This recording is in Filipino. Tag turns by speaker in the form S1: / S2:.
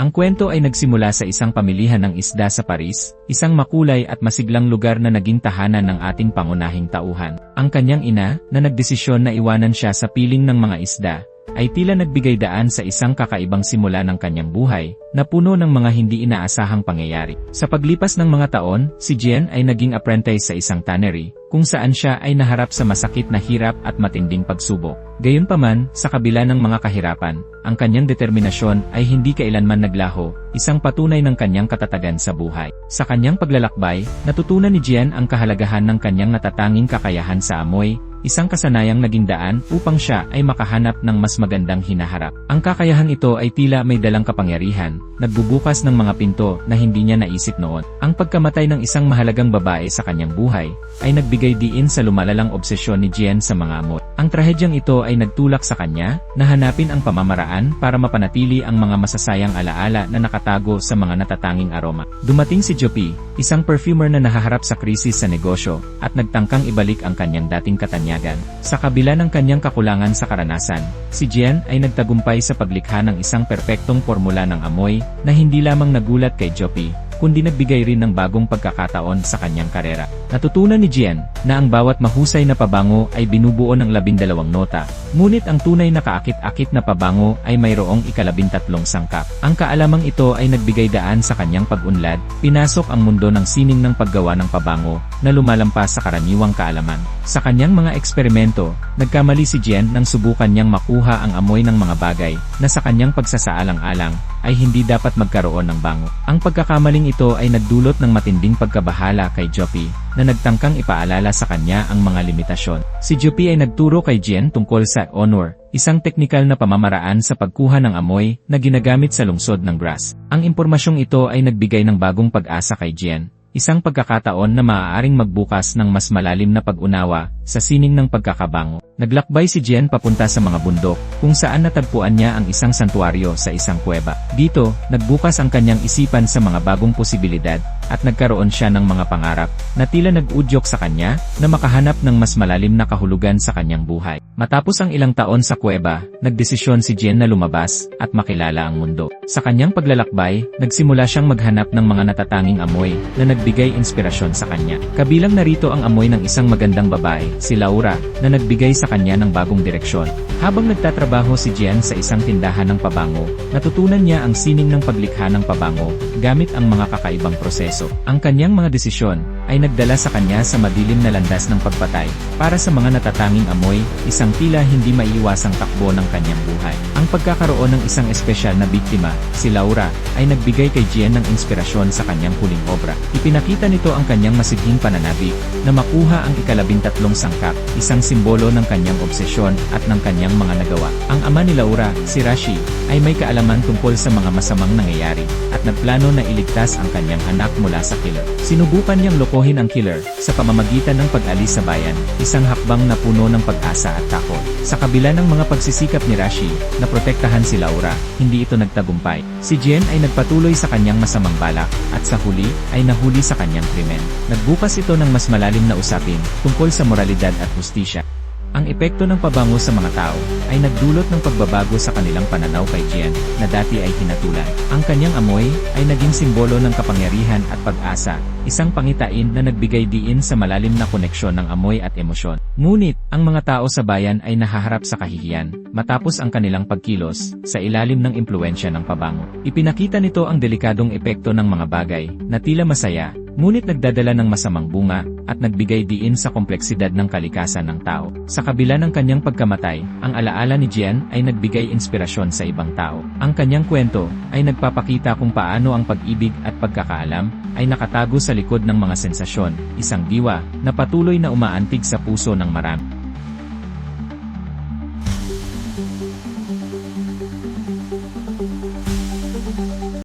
S1: Ang kwento ay nagsimula sa isang pamilihan ng isda sa Paris, isang makulay at masiglang lugar na naging tahanan ng ating pangunahing tauhan. Ang kanyang ina, na nagdesisyon na iwanan siya sa piling ng mga isda, ay tila nagbigay daan sa isang kakaibang simula ng kanyang buhay, na puno ng mga hindi inaasahang pangyayari. Sa paglipas ng mga taon, si Jen ay naging apprentice sa isang tannery, kung saan siya ay naharap sa masakit na hirap at matinding pagsubok. Gayunpaman, sa kabila ng mga kahirapan, ang kanyang determinasyon ay hindi kailanman naglaho, isang patunay ng kanyang katatagan sa buhay. Sa kanyang paglalakbay, natutunan ni Jen ang kahalagahan ng kanyang natatanging kakayahan sa amoy, isang kasanayang naging daan upang siya ay makahanap ng mas magandang hinaharap. Ang kakayahang ito ay tila may dalang kapangyarihan, nagbubukas ng mga pinto na hindi niya naisip noon. Ang pagkamatay ng isang mahalagang babae sa kanyang buhay, ay nagbigay diin sa lumalalang obsesyon ni Jen sa mga amot. Ang trahedyang ito ay nagtulak sa kanya, na hanapin ang pamamaraan para mapanatili ang mga masasayang alaala na nakatago sa mga natatanging aroma. Dumating si Jopi, isang perfumer na nahaharap sa krisis sa negosyo, at nagtangkang ibalik ang kanyang dating katanyagan. Sa kabila ng kanyang kakulangan sa karanasan, si Jen ay nagtagumpay sa paglikha ng isang perpektong formula ng amoy, na hindi lamang nagulat kay Jopi, kundi nagbigay rin ng bagong pagkakataon sa kanyang karera. Natutunan ni Jian na ang bawat mahusay na pabango ay binubuo ng labindalawang nota, ngunit ang tunay na kaakit-akit na pabango ay mayroong ikalabintatlong sangkap. Ang kaalamang ito ay nagbigay daan sa kanyang pag-unlad, pinasok ang mundo ng sining ng paggawa ng pabango na lumalampas sa karaniwang kaalaman. Sa kanyang mga eksperimento, nagkamali si Jian nang subukan niyang makuha ang amoy ng mga bagay na sa kanyang pagsasaalang-alang ay hindi dapat magkaroon ng bango. Ang pagkakamaling ito ay nagdulot ng matinding pagkabahala kay Jopi, na nagtangkang ipaalala sa kanya ang mga limitasyon. Si Jopi ay nagturo kay Jen tungkol sa honor, isang teknikal na pamamaraan sa pagkuha ng amoy na ginagamit sa lungsod ng grass. Ang impormasyong ito ay nagbigay ng bagong pag-asa kay Jen, isang pagkakataon na maaaring magbukas ng mas malalim na pag-unawa sa sining ng pagkakabango. Naglakbay si Jen papunta sa mga bundok, kung saan natagpuan niya ang isang santuario sa isang kuweba. Dito, nagbukas ang kanyang isipan sa mga bagong posibilidad, at nagkaroon siya ng mga pangarap, na tila nag-udyok sa kanya, na makahanap ng mas malalim na kahulugan sa kanyang buhay. Matapos ang ilang taon sa kuweba, nagdesisyon si Jen na lumabas, at makilala ang mundo. Sa kanyang paglalakbay, nagsimula siyang maghanap ng mga natatanging amoy, na nagbigay inspirasyon sa kanya. Kabilang narito ang amoy ng isang magandang babae, si Laura, na nagbigay sa kanya ng bagong direksyon. Habang nagtatrabaho si Jian sa isang tindahan ng pabango, natutunan niya ang sining ng paglikha ng pabango, gamit ang mga kakaibang proseso. Ang kanyang mga desisyon, ay nagdala sa kanya sa madilim na landas ng pagpatay, para sa mga natatanging amoy, isang tila hindi maiiwasang takbo ng kanyang buhay. Ang pagkakaroon ng isang espesyal na biktima, si Laura, ay nagbigay kay Jian ng inspirasyon sa kanyang huling obra. Ipinakita nito ang kanyang masidhing pananabik, na makuha ang ikalabintatlong sangkap, isang simbolo ng kanyang obsesyon at ng kanyang mga nagawa. Ang ama ni Laura, si Rashi, ay may kaalaman tungkol sa mga masamang nangyayari, at nagplano na iligtas ang kanyang anak mula sa killer. Sinubukan niyang lokohin ang killer, sa pamamagitan ng pag-alis sa bayan, isang hakbang na puno ng pag-asa at takot. Sa kabila ng mga pagsisikap ni Rashi, na protektahan si Laura, hindi ito nagtagumpay. Si Jen ay nagpatuloy sa kanyang masamang balak, at sa huli, ay nahuli sa kanyang krimen. Nagbukas ito ng mas malalim na usapin, tungkol sa moralidad at hustisya. Ang epekto ng pabango sa mga tao ay nagdulot ng pagbabago sa kanilang pananaw kay Jian na dati ay hinatulan. Ang kanyang amoy ay naging simbolo ng kapangyarihan at pag-asa, isang pangitain na nagbigay diin sa malalim na koneksyon ng amoy at emosyon. Ngunit, ang mga tao sa bayan ay nahaharap sa kahihiyan matapos ang kanilang pagkilos sa ilalim ng impluensya ng pabango. Ipinakita nito ang delikadong epekto ng mga bagay na tila masaya ngunit nagdadala ng masamang bunga, at nagbigay diin sa kompleksidad ng kalikasan ng tao. Sa kabila ng kanyang pagkamatay, ang alaala ni Jian ay nagbigay inspirasyon sa ibang tao. Ang kanyang kwento ay nagpapakita kung paano ang pag-ibig at pagkakaalam ay nakatago sa likod ng mga sensasyon, isang diwa na patuloy na umaantig sa puso ng marami.